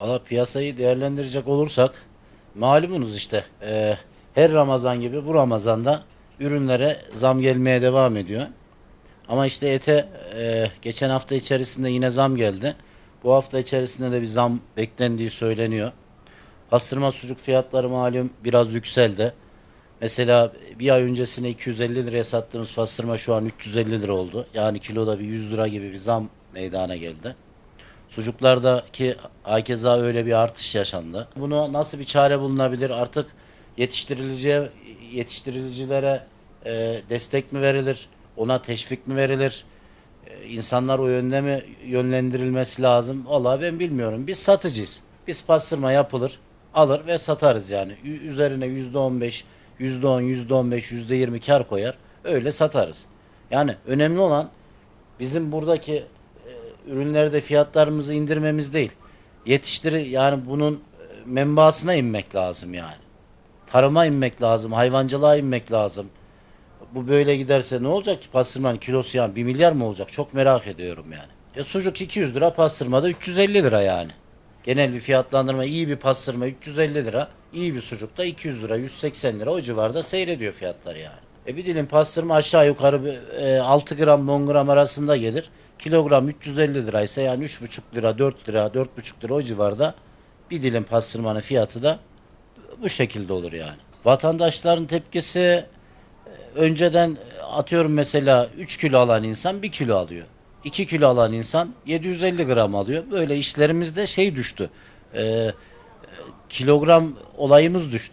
Valla piyasayı değerlendirecek olursak malumunuz işte e, her Ramazan gibi bu Ramazan'da ürünlere zam gelmeye devam ediyor. Ama işte ete e, geçen hafta içerisinde yine zam geldi. Bu hafta içerisinde de bir zam beklendiği söyleniyor. Pastırma sucuk fiyatları malum biraz yükseldi. Mesela bir ay öncesine 250 liraya sattığımız pastırma şu an 350 lira oldu. Yani kiloda bir 100 lira gibi bir zam meydana geldi. Sucuklardaki hakeza öyle bir artış yaşandı. Buna nasıl bir çare bulunabilir? Artık yetiştiriciye yetiştiricilere e, destek mi verilir? Ona teşvik mi verilir? E, insanlar o yönde mi yönlendirilmesi lazım? Vallahi ben bilmiyorum. Biz satıcıyız. Biz pastırma yapılır, alır ve satarız yani. Üzerine yüzde on beş, yüzde on, yüzde on beş, yüzde yirmi kar koyar. Öyle satarız. Yani önemli olan bizim buradaki ürünlerde fiyatlarımızı indirmemiz değil. Yetiştiri yani bunun menbaasına inmek lazım yani. Tarıma inmek lazım, hayvancılığa inmek lazım. Bu böyle giderse ne olacak ki pastırmanın kilosu yani 1 milyar mı olacak? Çok merak ediyorum yani. E sucuk 200 lira, pastırma da 350 lira yani. Genel bir fiyatlandırma iyi bir pastırma 350 lira, iyi bir sucuk da 200 lira, 180 lira o civarda seyrediyor fiyatlar yani. E bir dilim pastırma aşağı yukarı bir, e, 6 gram 10 gram arasında gelir. Kilogram 350 liraysa yani 3,5 lira 4 lira 4,5 lira o civarda bir dilim pastırmanın fiyatı da bu şekilde olur yani. Vatandaşların tepkisi e, önceden atıyorum mesela 3 kilo alan insan 1 kilo alıyor. 2 kilo alan insan 750 gram alıyor. Böyle işlerimizde şey düştü. E, e, kilogram olayımız düştü.